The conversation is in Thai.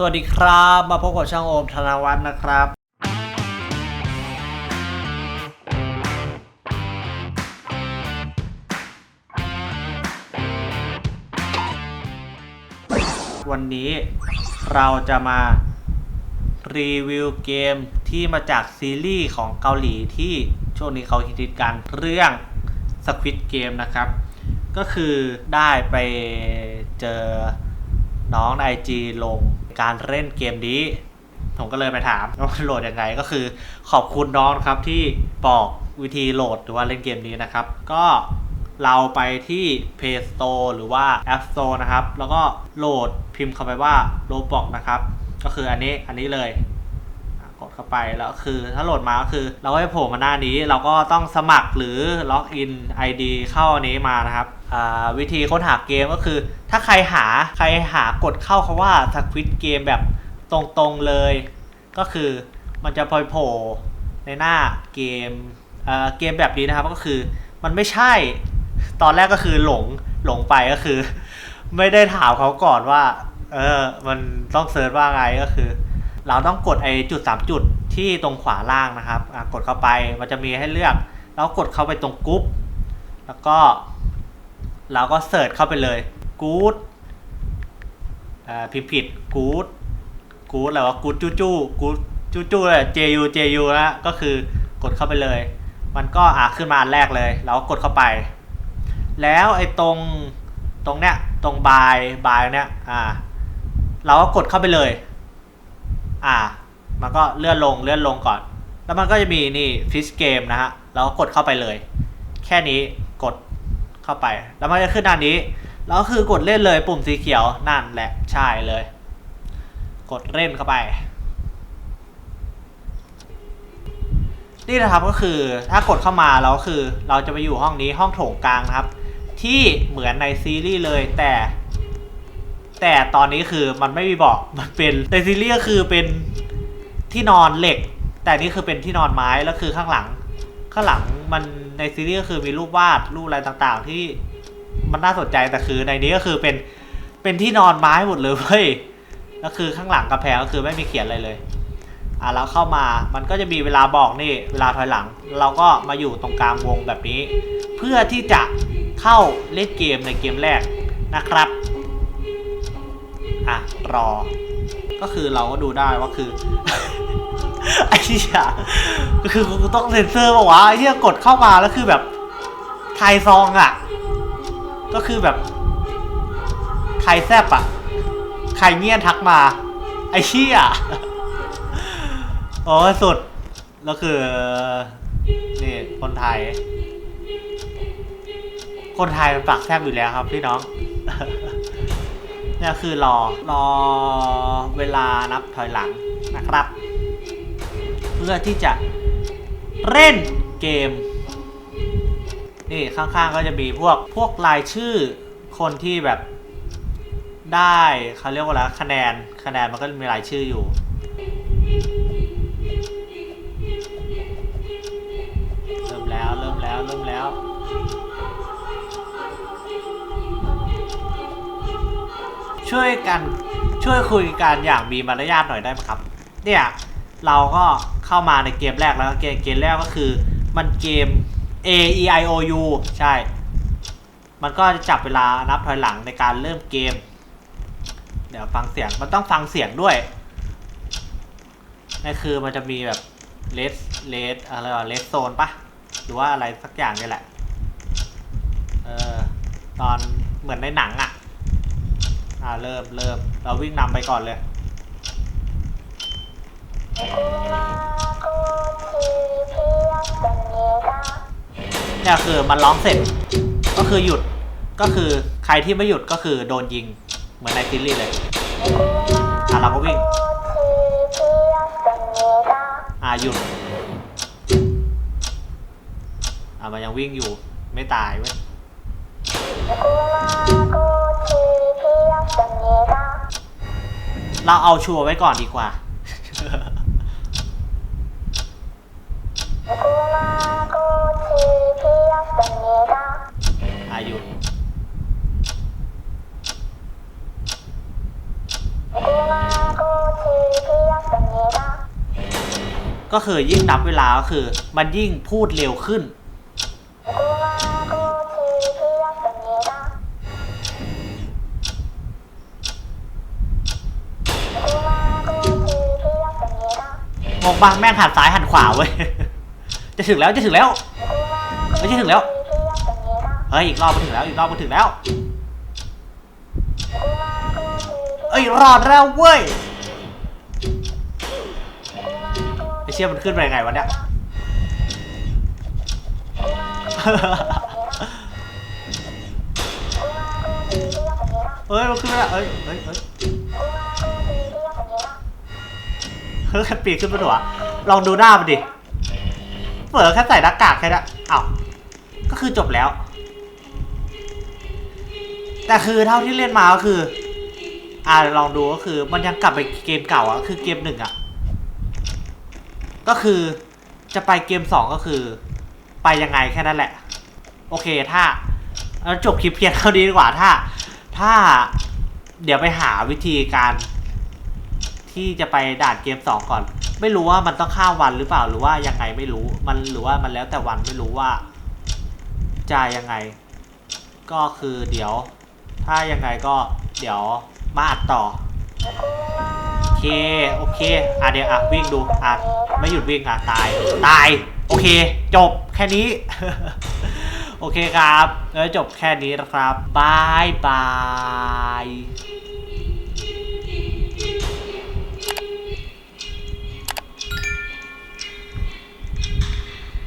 สวัสดีครับ มาพบกับช่างโอมธนวัฒน์นะครับ วันนี้เราจะมารีวิวเกมที่มาจากซีรีส์ของเกาหลีที่ช่วงนี้เขาฮิตกันเรื่อง Squid Game นะครับ ก็คือได้ไปเจอน้องไอจีลง การเล่นเกมนี้ ผมก็เลยไปถามว่าโหลดยังไงก็คือ ขอบคุณน้องครับที่บอกวิธีโหลดหรือว่าเล่นเกมนี้นะครับ ก็เราไปที่ Play Store หรือว่า App Store นะครับ แล้วก็โหลดพิมพ์เข้าไปว่า Roblox นะครับ ก็คืออันนี้อันนี้เลยกดเข้าไปแล้วคือถ้าโหลดมาก็คือ เราก็จะโผล่มาหน้านี้เราก็ต้องสมัครหรือล็อกอิน ID เข้าอันนี้มานะครับ วิธีค้นหาเกมก็คือ ถ้าใครหาใครหากดเข้าคาว่า Squid Game แบบตรงๆเลย ก็คือมันจะพลอยโผล่ในหน้าเกมเกมแบบนี้นะครับก็คือมันไม่ใช่ตอนแรกก็คือหลงหลงไปก็คือ ไม่ได้ถามเขาก่อนว่า เออ มันต้องเซิร์ชว่าไงก็คือ เราต้องกดไอ้จุดสามจุดที่ตรงขวาล่างนะครับกดเข้าไปมันจะมีให้เลือก แล้วกดเข้าไปตรงกรุ๊ปแล้วก็ เราก็เสิร์ชเข้าไปเลยกู๊ดอ่าพิมพ์ผิดกู๊ดกู๊ดอะไรวะกู๊ดจู้จู้กู๊ดจู้จู้เลย JU JU นะก็คือกดเข้าไปเลย มันก็อะขึ้นมาอันแรกเลย เราก็กดเข้าไป แล้วไอ้ตรงตรงเนี้ยตรงบายบายเนี้ยอ่า เราก็กดเข้าไปเลย อ่า มันก็เลื่อนลงเลื่อนลงก่อน แล้วมันก็จะมีนี่ฟิชเกมนะฮะ เราก็กดเข้าไปเลย แค่นี้กด เข้าไป แล้วมันจะขึ้นหน้านี้ แล้วคือกดเล่นเลยปุ่มสีเขียวนั่นแหละใช่เลย กดเล่นเข้าไป นี่นะครับก็คือถ้ากดเข้ามาแล้วคือ เราจะไปอยู่ห้องนี้ห้องโถงกลางนะครับ ที่เหมือนในซีรีส์เลยแต่ แต่ตอนนี้คือมันไม่มีเบอกมันเป็นในซีรีส์ก็คือเป็นที่นอนเหล็ก แต่นี่คือเป็นที่นอนไม้แล้วคือข้างหลัง ข้างหลังมันในซีรีส์ก็คือมีรูปวาดรูปอะไรต่างๆ ที่มันน่าสนใจแต่คือในนี้ก็คือเป็นเป็นที่นอนไม้หมดเลยเว้ยแล้วคือข้างหลังกระแพงก็คือไม่มีเขียนอะไรเลยอะแล้วเข้ามามันก็จะมีเวลาบอกนี่เวลาถอยหลัง เราก็มาอยู่ตรงกลางวงแบบนี้ เพื่อที่จะเข้าเล่นเกมในเกมแรกนะครับอะรอ ก็คือเราก็ดูได้ว่าคือ ไอ้เหี้ยก็คือกูต้องเซ็นเซอร์ป่าวะไอ้เหี้ยกดเข้ามาแล้วคือแบบไทยซองอะ ก็คือแบบไทยแซบอะ ใครเงี้ยทักมา ไอ้เหี้ยโอ้สุด แล้วคือ นี่ คนไทย คนไทยมันปากแซบอยู่แล้วครับพี่น้องนี่คือรอรอเวลานับถอยหลังนะครับ เพื่อที่จะเล่นเกม นี่ข้างๆก็จะมีพวกพวกรายชื่อคนที่แบบได้เขาเรียกว่าอะไรคะแนนคะแนนมันก็มีรายชื่ออยู่ เริ่มแล้วเริ่มแล้วเริ่มแล้วช่วยกันช่วยคุยกันอย่างมีมารยาทหน่อยได้ไหมครับ เนี่ย เราก็ เข้ามาในเกมแรกแล้วเกมเกมแรกก็คือ มันเกม A E I O U ใช่ มันก็จะจับเวลานับถอยหลังในการเริ่มเกม เดี๋ยวฟังเสียง มันต้องฟังเสียงด้วยนี่คือมันจะมีแบบเลสเลสอะไรวะเลสโซนปะหรือว่าอะไรสักอย่างนี่แหละ เออตอนเหมือนในหนังอะ่ะ อ่าเริ่มเริ่มเราวิ่งนำไปก่อนเลย เนี่ยคือมันร้องเสร็จก็คือหยุดก็คือใครที่ไม่หยุดก็คือโดนยิงเหมือนในซีรีส์เลยอะเราก็วิ่งอ่าหยุดอ่ามันยังวิ่งอยู่ไม่ตายเว้ยเราเอาชัวร์ไว้ก่อนดีกว่า ยู่ก็คือยิ่งนับเวลาก็คือ มันยิ่งพูดเร็วขึ้น มองบางแม่งหันซ้ายหันขวาเว้ย จะถึงแล้วจะถึงแล้ว ไม่ใช่ถึงแล้ว เฮ้ยอีกรอบมาถึงแล้วอีกรอบมาถึงแล้ว เอ้ยรอดแล้วเว้ยไอเชี่ยมันขึ้นไปยังไงวะเนี่ยเฮ้ยมันขึ้นไปแล้วเอ้ยเฮ้ยเฮ้ยเฮ้ยปีกขึ้นมาหัวลองดูหน้ามันดิเปิดแค่ใส่หน้ากากแค่นั้นอ้าวก็คือจบแล้ว แต่คือเท่าที่เล่นมาก็คือ อ่าลองดูก็คือ มันยังกลับไปเกมเก่าอะคือเกมหนึ่งอะก็คือจะไปเกมสองก็คือ ไปยังไงแค่นั้นแหละ โอเคถ้าเอาจบคลิปเพียงเท่านี้ดีกว่าถ้า ถ้าเดี๋ยวไปหาวิธีการ ที่จะไปด่านเกมสองก่อน ไม่รู้ว่ามันต้องข้ามวันหรือเปล่าหรือว่ายังไงไม่รู้มันหรือว่ามันแล้วแต่วันไม่รู้ว่าจะยังไง ก็คือเดี๋ยว ถ้ายังไงก็เดี๋ยวมาอัดต่อ โอเค โอเค อะเดี๋ยวอะวิ่งดู อะไม่หยุดวิ่งอะตาย ตาย โอเค จบแค่นี้ โอเคครับแล้วจบแค่นี้นะครับบายบาย